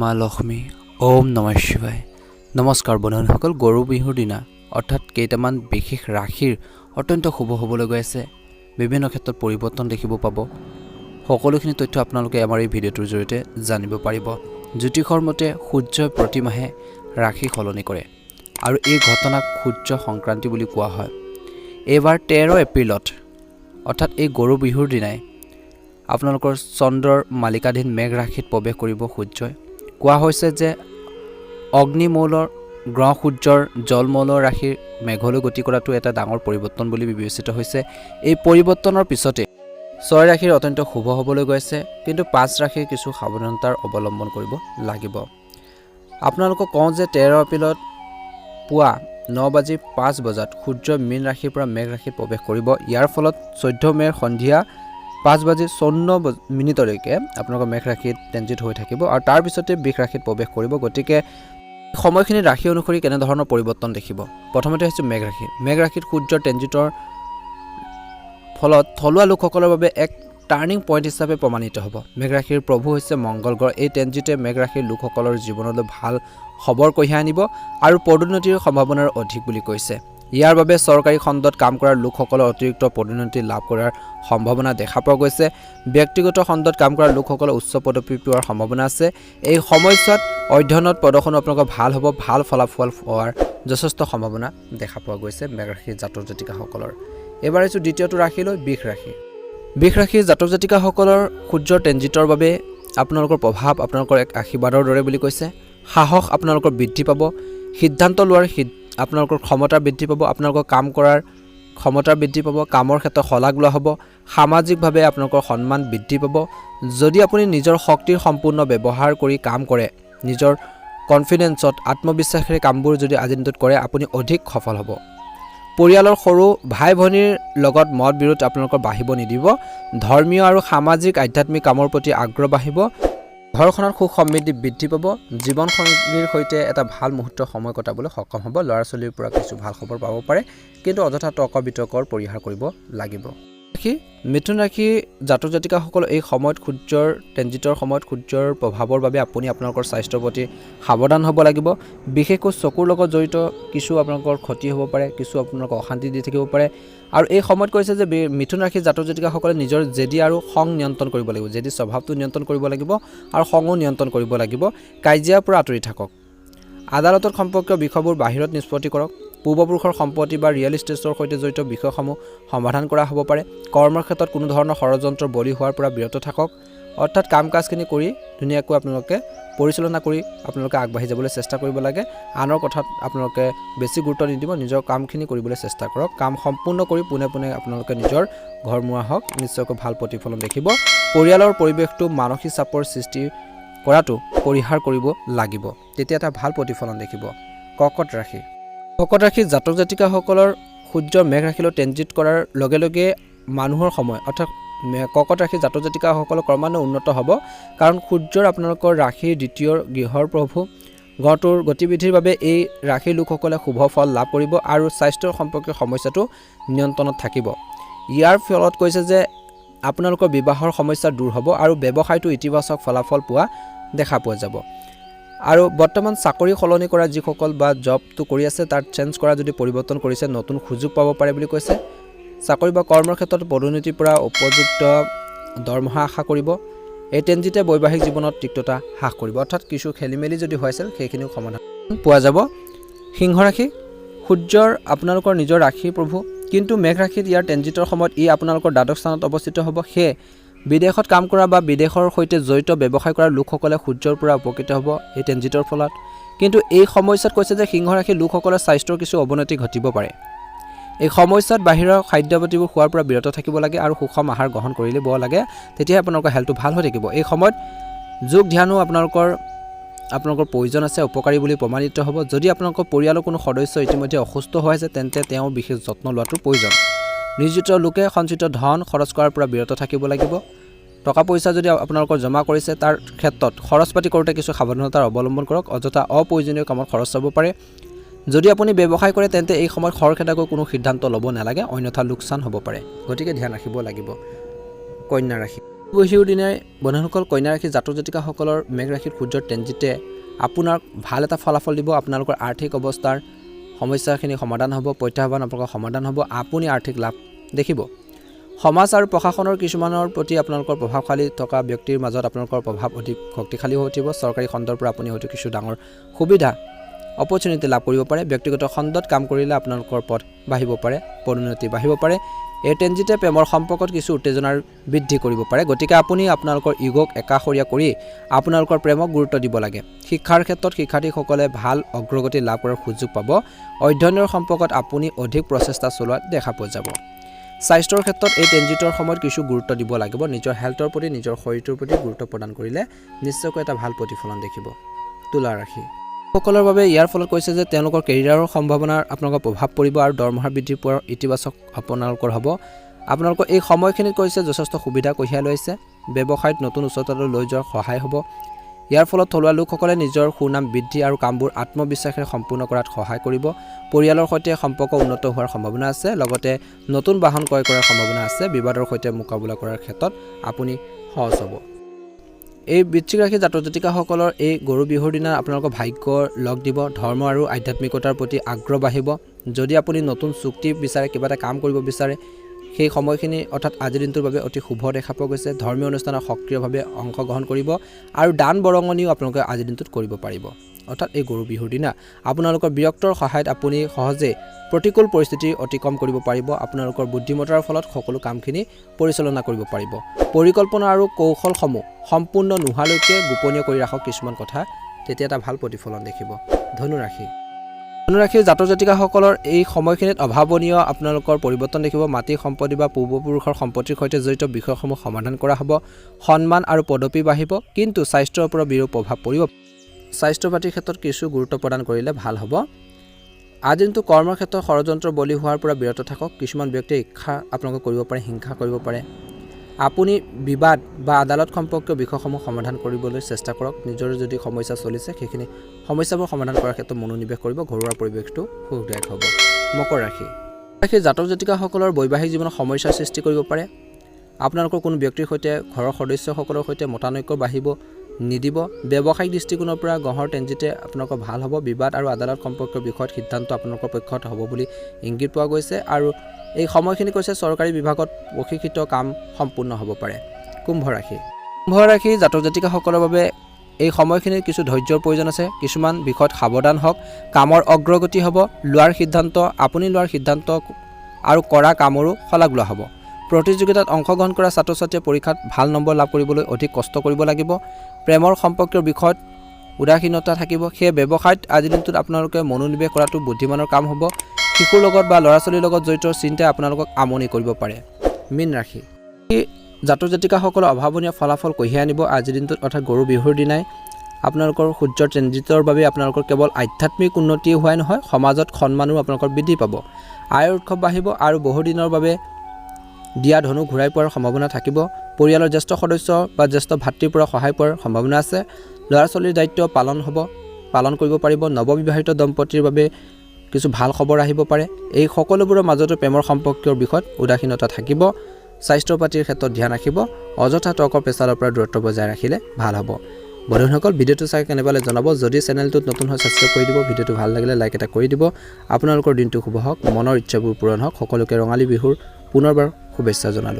মা লক্ষ্মী ওম নম শিৱায়। নমস্কাৰ বন্ধুসকল গৰু বিহুৰ দিনা অৰ্থাৎ কেইটামান বিশেষ ৰাশিৰ অত্যন্ত শুভ হ'বলৈ গৈ আছে। বিভিন্ন ক্ষেত্ৰত পৰিৱৰ্তন দেখিব পাব। সকলোখিনি তথ্য আপোনালোকে আমাৰ এই ভিডিঅ'টোৰ জৰিয়তে জানিব পাৰিব। জ্যোতিষৰ মতে সূৰ্যই প্ৰতিমাহে ৰাশি সলনি কৰে আৰু এই ঘটনাক সূৰ্য সংক্ৰান্তি বুলি কোৱা হয়। এইবাৰ তেৰ এপ্ৰিলত অৰ্থাৎ এই গৰু বিহুৰ দিনাই আপোনালোকৰ চন্দ্ৰৰ মালিকাধীন মেঘ ৰাশিত প্ৰৱেশ কৰিব সূৰ্যই। কোৱা হৈছে যে অগ্নিমৌলৰ গ্ৰহ সূৰ্যৰ জলমৌলৰ ৰাশিৰ মেঘলৈ গতি কৰাটো এটা ডাঙৰ পৰিৱৰ্তন বুলি বিবেচিত হৈছে। এই পৰিৱৰ্তনৰ পিছতে ছয় ৰাশিৰ অত্যন্ত শুভ হ'বলৈ গৈ আছে কিন্তু পাঁচ ৰাশিৰ কিছু সাৱধানতাৰ অৱলম্বন কৰিব লাগিব। আপোনালোকক কওঁ যে তেৰ এপ্ৰিলত পুৱা ন বাজি পাঁচ বজাত সূৰ্য মীন ৰাশিৰ পৰা মেঘ ৰাশিত প্ৰৱেশ কৰিব। ইয়াৰ ফলত চৈধ্য মে'ৰ সন্ধিয়া পাঁচ বাজি চৌৱন্ন মিনিটলৈকে আপোনালোকৰ মেঘ ৰাশিত ট্ৰেঞ্জিট হৈ থাকিব আৰু তাৰ পিছতে বৃষ ৰাশিত প্ৰৱেশ কৰিব। গতিকে সময়খিনি ৰাশি অনুসৰি কেনেধৰণৰ পৰিৱৰ্তন দেখিব? প্ৰথমতে হৈছে মেঘ ৰাশি মেঘ ৰাশিত সূৰ্যৰ ট্ৰেঞ্জিটৰ ফলত থলুৱা লোকসকলৰ বাবে এক টাৰ্ণিং পইণ্ট হিচাপে প্ৰমাণিত হ'ব। মেঘ ৰাশিৰ প্ৰভু হৈছে মংগল গ্ৰহ। এই ট্ৰেঞ্জিটে মেঘ ৰাশিৰ লোকসকলৰ জীৱনলৈ ভালো খবৰ কঢ়িয়াই আনিব আৰু পদোন্নতিৰ সম্ভাৱনাৰ অধিক বুলি কৈছে। ইয়াৰ বাবে চৰকাৰী খণ্ডত কাম কৰা লোকসকলৰ অতিৰিক্ত পদোন্নতি লাভ কৰাৰ সম্ভাৱনা দেখা পোৱা গৈছে। ব্যক্তিগত খণ্ডত কাম কৰা লোকসকলৰ উচ্চ পদবী পোৱাৰ সম্ভাৱনা আছে। এই সময়ছোৱাত অধ্যয়নত প্ৰদৰ্শনো আপোনালোকৰ ভাল হ'ব ভাল ফলাফল হোৱাৰ যথেষ্ট সম্ভাৱনা দেখা পোৱা গৈছে মেঘ ৰাশিৰ জাতক জাতিকাসকলৰ। এইবাৰ আহিছোঁ দ্বিতীয়টো ৰাশিলৈ বিষ ৰাশি। বিষ ৰাশিৰ জাতক জাতিকাসকলৰ সূৰ্যৰ ট্ৰেঞ্জিটৰ বাবে আপোনালোকৰ প্ৰভাৱ আপোনালোকৰ এক আশীৰ্বাদৰ দৰে বুলি কৈছে। সাহস আপোনালোকৰ বৃদ্ধি পাব। সিদ্ধান্ত লোৱাৰ আপোনালোকৰ ক্ষমতা বৃদ্ধি পাব আপোনালোকৰ কাম কৰাৰ ক্ষমতা বৃদ্ধি পাব কামৰ ক্ষেত্ৰত শলাগ লোৱা হ'ব সামাজিকভাৱে আপোনালোকৰ সন্মান বৃদ্ধি পাব। যদি আপুনি নিজৰ শক্তিৰ সম্পূৰ্ণ ব্যৱহাৰ কৰি কাম কৰে নিজৰ কনফিডেন্সত আত্মবিশ্বাসেৰে কামবোৰ যদি আজিৰ দিনটোত কৰে আপুনি অধিক সফল হ'ব। পৰিয়ালৰ সৰু ভাই ভনীৰ লগত মত বিৰোধ আপোনালোকৰ বাঢ়িব নিদিব। ধৰ্মীয় আৰু সামাজিক আধ্যাত্মিক কামৰ প্ৰতি আগ্ৰহ বাঢ়িব। ঘৰখনত সুখ সমৃদ্ধি বৃদ্ধি পাব জীৱনসংগীৰ সৈতে এটা ভাল মুহূৰ্ত সময় কটাবলৈ সক্ষম হ'ব। ল'ৰা ছোৱালীৰ পৰা কিছু ভাল খবৰ পাব পাৰে কিন্তু অযথা তৰ্ক বিতৰ্কৰ পৰিহাৰ কৰিব লাগিব। ৰাশি মিথুন ৰাশি জাতক জাতিকাসকল এই সময়ত সূৰ্যৰ ট্ৰেঞ্জিটৰ সময়ত সূৰ্যৰ প্ৰভাৱৰ বাবে আপুনি আপোনালোকৰ স্বাস্থ্যৰ প্ৰতি সাৱধান হ'ব লাগিব। বিশেষকৈ চকুৰ লগত জড়িত কিছু আপোনালোকৰ ক্ষতি হ'ব পাৰে, কিছু আপোনালোকক অশান্তি দি থাকিব পাৰে। আৰু এই সময়ত কৈছে যে মিথুন ৰাশিৰ জাতক জাতিকাসকলে নিজৰ জেদি আৰু খং নিয়ন্ত্ৰণ কৰিব লাগিব, জেদি স্বভাৱটো নিয়ন্ত্ৰণ কৰিব লাগিব আৰু খঙো নিয়ন্ত্ৰণ কৰিব লাগিব। কাজিয়াৰ পৰা আঁতৰি থাকক। আদালতত সম্পৰ্কীয় বিষয়বোৰ বাহিৰত নিষ্পত্তি কৰক। পূৰ্বপুৰুষৰ সম্পত্তি বা ৰিয়েল ইষ্টেটৰ সৈতে জড়িত বিষয়সমূহ সমাধান কৰা হ'ব পাৰে। কৰ্মৰ ক্ষেত্ৰত কোনো ধৰণৰ ষড়যন্ত্ৰ বলি হোৱাৰ পৰা বিৰত থাকক। অৰ্থাৎ কাম কাজখিনি কৰি ধুনীয়াকৈ আপোনালোকে পৰিচালনা কৰি আপোনালোকে আগবাঢ়ি যাবলৈ চেষ্টা কৰিব লাগে। আনৰ কথাত আপোনালোকে বেছি গুৰুত্ব নিদিব, নিজৰ কামখিনি কৰিবলৈ চেষ্টা কৰক। কাম সম্পূৰ্ণ কৰি পোনে পোনে আপোনালোকে নিজৰ ঘৰ মোৱা হওক, নিশ্চয়কৈ ভালো প্ৰতিফলন দেখিব। পৰিয়ালৰ পৰিৱেশটো মানসিক চাপৰ সৃষ্টি কৰাটো পৰিহাৰ কৰিব লাগিব। তেতিয়া এটা ভালো প্ৰতিফলন দেখিব। কৰ্কট ৰাশি। কৰ্কট ৰাশিৰ জাতক জাতিকাসকলৰ সূৰ্যৰ মেঘ ৰাশিলৈ ট্ৰেঞ্জিট কৰাৰ লগে লগে মানুহৰ সময় অৰ্থাৎ কৰ্কট ৰাশিৰ জাতক জাতিকাসকলৰ ক্ৰমান্বয়ে উন্নত হ'ব। কাৰণ সূৰ্যৰ আপোনালোকৰ ৰাশিৰ দ্বিতীয় গৃহৰ প্ৰভু। গ্ৰহটোৰ গতিবিধিৰ বাবে এই ৰাশিৰ লোকসকলে শুভ ফল লাভ কৰিব আৰু স্বাস্থ্যৰ সম্পৰ্কীয় সমস্যাটো নিয়ন্ত্ৰণত থাকিব। ইয়াৰ ফলত কৈছে যে আপোনালোকৰ বিবাহৰ সমস্যা দূৰ হ'ব আৰু ব্যৱসায়টো ইতিবাচক ফলাফল পোৱা দেখা পোৱা যাব। আৰু বৰ্তমান চাকৰি সলনি কৰা যিসকল বা জবটো কৰি আছে তাত চেঞ্জ কৰা যদি পৰিৱৰ্তন কৰিছে, নতুন সুযোগ পাব পাৰে বুলি কৈছে। চাকৰি বা কৰ্মৰ ক্ষেত্ৰত পদোন্নতিৰ পৰা উপযুক্ত দৰমহা আশা কৰিব। এই ট্ৰেঞ্জিতে বৈবাহিক জীৱনত তিক্ততা হ্ৰাস কৰিব। অৰ্থাৎ কিছু খেলি মেলি যদি হৈ আছিল সেইখিনিও সমাধান পোৱা যাব। সিংহ ৰাশি, সূৰ্যৰ আপোনালোকৰ নিজৰ ৰাশিৰ প্ৰভু। কিন্তু মেঘ ৰাশিত ইয়াৰ ট্ৰেঞ্জিটৰ সময়ত ই আপোনালোকৰ দ্বাদশ স্থানত অৱস্থিত হ'ব। সেয়ে বিদেশত কাম কৰা বা বিদেশৰ সৈতে জড়িত ব্যৱসায় কৰা লোকসকলে সূৰ্যৰ পৰা উপকৃত হ'ব এই ট্ৰেঞ্জিটৰ ফলত। কিন্তু এই সমস্যাত কৈছে যে সিংহ ৰাশিৰ লোকসকলৰ স্বাস্থ্যৰ কিছু অৱনতি ঘটিব পাৰে। এই সমস্যাত বাহিৰৰ খাদ্যপাতিবোৰ খোৱাৰ পৰা বিৰত থাকিব লাগে আৰু সুষম আহাৰ গ্ৰহণ কৰি ল'ব লাগে তেতিয়াহে আপোনালোকৰ হেল্থটো ভাল হৈ থাকিব। এই সময়ত যোগ ধ্যানো আপোনালোকৰ আপোনালোকৰ প্ৰয়োজন আছে উপকাৰী বুলি প্ৰমাণিত হ'ব। যদি আপোনালোকৰ পৰিয়ালৰ কোনো সদস্য ইতিমধ্যে অসুস্থ হৈ আছে তেন্তে তেওঁৰ বিশেষ যত্ন লোৱাটো প্ৰয়োজন। নিয়োজিত লোকে সঞ্চিত ধন খৰচ কৰাৰ পৰা বিৰত থাকিব লাগিব। টকা পইচা যদি আপোনালোকৰ জমা কৰিছে, তাৰ ক্ষেত্ৰত খৰচ পাতি কৰোঁতে কিছু সাৱধানতাৰ অৱলম্বন কৰক, অযথা অপ্ৰয়োজনীয় কামত খৰচ হ'ব পাৰে। যদি আপুনি ব্যৱসায় কৰে, তেন্তে এই সময়ত খৰখেদাকৈ কোনো সিদ্ধান্ত ল'ব নালাগে, অন্যথা লোকচান হ'ব পাৰে। গতিকে ধ্যান ৰাখিব লাগিব। কন্যা ৰাশি। বিহুৰ দিনাই কন্যা ৰাশি জাতক জাতিকাসকলৰ মেঘ ৰাশিত সূৰ্যৰ ট্ৰেনজিটে আপোনাক ভালো এটা ফলাফল দিব, আপোনালোকৰ আৰ্থিক অৱস্থাৰ সমস্যাখিনি সমাধান হ'ব, প্ৰত্যাহ্বান আপোনালোকৰ সমাধান হ'ব, আপুনি আৰ্থিক লাভ দেখিব। সমাজ আৰু প্ৰশাসনৰ কিছুমানৰ প্ৰতি আপোনালোকৰ প্ৰভাৱশালী থকা ব্যক্তিৰ মাজত আপোনালোকৰ প্ৰভাৱ অধিক শক্তিশালী হৈ উঠিব। চৰকাৰী খণ্ডৰ পৰা আপুনি হয়তো কিছু ডাঙৰ সুবিধা অপৰচুনিটি লাভ কৰিব পাৰে। ব্যক্তিগত খণ্ডত কাম কৰিলে আপোনালোকৰ পথ বাঢ়িব পাৰে পদোন্নতি বাঢ়িব পাৰে। এই ট্ৰেনজিটে প্ৰেমৰ সম্পৰ্কত কিছু উত্তেজনাৰ বৃদ্ধি কৰিব পাৰে। গতিকে আপুনি আপোনালোকৰ ইগ'ক একাষৰীয়া কৰি আপোনালোকৰ প্ৰেমক গুৰুত্ব দিব লাগে। শিক্ষাৰ ক্ষেত্ৰত শিক্ষাৰ্থীসকলে ভাল অগ্ৰগতি লাভ কৰাৰ সুযোগ পাব। অধ্যয়নৰ সম্পৰ্কত আপুনি অধিক প্ৰচেষ্টা চলোৱাত দেখা পোৱা যাব। স্বাস্থ্যৰ ক্ষেত্ৰত এই ট্ৰেনজিটৰ সময়ত কিছু গুৰুত্ব দিব লাগিব। নিজৰ হেল্থৰ প্ৰতি, নিজৰ শৰীৰটোৰ প্ৰতি গুৰুত্ব প্ৰদান কৰিলে নিশ্চয়কৈ এটা ভালো প্ৰতিফলন দেখিব। তুলা ৰাশি সকলৰ বাবে ইয়াৰ ফলত কৈছে যে তেওঁলোকৰ কেৰিয়াৰৰ সম্ভাৱনাৰ আপোনালোকৰ প্ৰভাৱ পৰিব আৰু দৰমহা বৃদ্ধি পোৱাৰ ইতিবাচক আপোনালোকৰ হ'ব। আপোনালোকৰ এই সময়খিনিত কৈছে যথেষ্ট সুবিধা কঢ়িয়াই লৈছে। ব্যৱসায়ত নতুন উচ্চতালৈ লৈ যোৱাৰ সহায় হ'ব। ইয়াৰ ফলত থলুৱা লোকসকলে নিজৰ সুনাম বৃদ্ধি আৰু কামবোৰ আত্মবিশ্বাসেৰে সম্পূৰ্ণ কৰাত সহায় কৰিব। পৰিয়ালৰ সৈতে সম্পৰ্ক উন্নত হোৱাৰ সম্ভাৱনা আছে লগতে নতুন বাহন ক্ৰয় কৰাৰ সম্ভাৱনা আছে। বিবাদৰ সৈতে মোকাবিলা কৰাৰ ক্ষেত্ৰত আপুনি সহজ হ'ব। এই বৃশ্চিক ৰাশি জাতক জাতিকাসকলৰ এই গৰু বিহুৰ দিনা আপোনালোকৰ ভাগ্যৰ লগ দিব ধৰ্ম আৰু আধ্যাত্মিকতাৰ প্ৰতি আগ্ৰহ বাঢ়িব। যদি আপুনি নতুন চুক্তি বিচাৰে কিবা এটা কাম কৰিব বিচাৰে সেই সময়খিনি অৰ্থাৎ আজিৰ দিনটোৰ বাবে অতি শুভ দেখা পোৱা গৈছে। ধৰ্মীয় অনুষ্ঠানত সক্ৰিয়ভাৱে অংশগ্ৰহণ কৰিব আৰু দান বৰঙণিও আপোনালোকে আজিৰ দিনটোত কৰিব পাৰিব। অৰ্থাৎ এই গৰু বিহুৰ দিনা আপোনালোকৰ বিৰক্তৰ সহায়ত আপুনি সহজে প্ৰতিকূল পৰিস্থিতি অতিক্ৰম কৰিব পাৰিব। আপোনালোকৰ বুদ্ধিমত্তাৰ ফলত সকলো কামখিনি পৰিচালনা কৰিব পাৰিব। পৰিকল্পনা আৰু কৌশলসমূহ সম্পূৰ্ণ নোহোৱালৈকে গোপনীয় কৰি ৰাখক কিছুমান কথা। তেতিয়া এটা ভাল প্ৰতিফলন দেখিব। ধনুৰাশি। ধনুৰাশিৰ জাতক জাতিকাসকলৰ এই সময়খিনিত অভাৱনীয় আপোনালোকৰ পৰিৱৰ্তন দেখিব মাটি সম্পত্তি বা পূৰ্বপুৰুষৰ সম্পত্তিৰ সৈতে জড়িত বিষয়সমূহ সমাধান কৰা হ'ব সন্মান আৰু পদবী বাঢ়িব কিন্তু স্বাস্থ্যৰ ওপৰত বিৰূপ প্ৰভাৱ পৰিব। স্বাস্থ্য পাতিৰ ক্ষেত্ৰত কিছু গুৰুত্ব প্ৰদান কৰিলে ভাল হ'ব। আজি দিনটো কৰ্মৰ ষড়যন্ত্ৰ বলি হোৱাৰ পৰা বিৰত থাকক কিছুমান ব্যক্তিয়ে ইচ্ছা আপোনালোকে কৰিব পাৰে হিংসা কৰিব পাৰে। আপুনি বিবাদ বা আদালত সম্পৰ্কীয় বিষয়সমূহ সমাধান কৰিবলৈ চেষ্টা কৰক। নিজৰ যদি সমস্যা চলিছে সেইখিনি সমস্যাবোৰ সমাধান কৰাৰ ক্ষেত্ৰত মনোনিৱেশ কৰিব। ঘৰুৱা পৰিৱেশটো সুখদায়ক হ'ব। মকৰ ৰাশি। ৰাশি জাতক জাতিকাসকলৰ বৈবাহিক জীৱনত সমস্যাৰ সৃষ্টি কৰিব পাৰে। আপোনালোকৰ কোনো ব্যক্তিৰ সৈতে ঘৰৰ সদস্যসকলৰ সৈতে মতানৈক্য বাঢ়িব নিদিব। ব্যৱসায়িক দৃষ্টিকোণৰ পৰা গঁহৰ ট্ৰেনজিটে আপোনালোকৰ ভালো হ'ব। বিবাদ আৰু আদালত সম্পৰ্কীয় বিষয়ত সিদ্ধান্ত আপোনালোকৰ পক্ষত হ'ব বুলি ইংগিত পোৱা গৈছে আৰু এই সময়খিনি কৈছে চৰকাৰী বিভাগত প্ৰশিক্ষিত কাম সম্পূৰ্ণ হ'ব পাৰে। কুম্ভ ৰাশি। কুম্ভ ৰাশি জাতক জাতিকাসকলৰ বাবে এই সময়খিনিত কিছু ধৈৰ্যৰ প্ৰয়োজন আছে। কিছুমান বিষয়ত সাৱধান হওক। কামৰ অগ্ৰগতি হ'ব। লোৱাৰ সিদ্ধান্ত, আপুনি লোৱাৰ সিদ্ধান্ত আৰু কৰা কামৰো শলাগ লোৱা হ'ব। প্ৰতিযোগিতাত অংশগ্ৰহণ কৰা ছাত্ৰ ছাত্ৰীয়ে পৰীক্ষাত ভাল নম্বৰ লাভ কৰিবলৈ অধিক কষ্ট কৰিব লাগিব। প্ৰেমৰ সম্পৰ্কীয় বিষয়ত উদাসীনতা থাকিব। সেই ব্যৱসায়ত আজিৰ দিনটোত আপোনালোকে মনোনিৱেশ কৰাটো বুদ্ধিমানৰ কাম হ'ব। শিশুৰ লগত বা ল'ৰা ছোৱালীৰ লগত জড়িত চিন্তাই আপোনালোকক আমনি কৰিব পাৰে। মীন ৰাশি। জাতক জাতিকাসকলৰ অভাৱনীয় ফলাফল কঢ়িয়াই আনিব আজিৰ দিনটোত অৰ্থাৎ গৰু বিহুৰ দিনাই। আপোনালোকৰ সূৰ্যৰ ট্ৰেনজিটৰ বাবে আপোনালোকৰ কেৱল আধ্যাত্মিক উন্নতি হোৱাই নহয় সমাজত সন্মানো আপোনালোকৰ বৃদ্ধি পাব। আয়ৰ উৎসৱ বাঢ়িব আৰু বহুদিনৰ বাবে দিয়া ধনু ঘূৰাই পোৱাৰ সম্ভাৱনা থাকিব। পৰিয়ালৰ জ্যেষ্ঠ সদস্য বা জ্যেষ্ঠ ভাতৃৰ পৰা সহায় পোৱাৰ সম্ভাৱনা আছে। ল'ৰা ছোৱালীৰ দায়িত্ব পালন হ'ব। পালন কৰিব পাৰিব নৱবিবাহিত দম্পতীৰ বাবে কিছু ভালো খবৰ আহিব পাৰে। এই সকলোবোৰৰ মাজতো প্ৰেমৰ সম্পৰ্কীয় বিষয়ত উদাসীনতা থাকিব। স্বাস্থ্য পাতিৰ ক্ষেত্ৰত ধ্যান ৰাখিব। অযথা তৰ্ক পেচালৰ পৰা দূৰত্ব বজাই ৰাখিলে ভালো হ'ব। বন্ধুসকল, ভিডিঅ'টো চাই কেনেকুৱা জনাব। যদি চেনেলটোত নতুন হয় ছাবস্ক্ৰাইব কৰি দিব। ভিডিঅ'টো ভালো লাগিলে লাইক এটা কৰি দিব। আপোনালোকৰ দিনটো শুভ হওক। মনৰ ইচ্ছাবোৰ পূৰণ হওক। সকলোকে ৰঙালী বিহুৰ পুনৰবাৰ শুভেচ্ছা জনালোঁ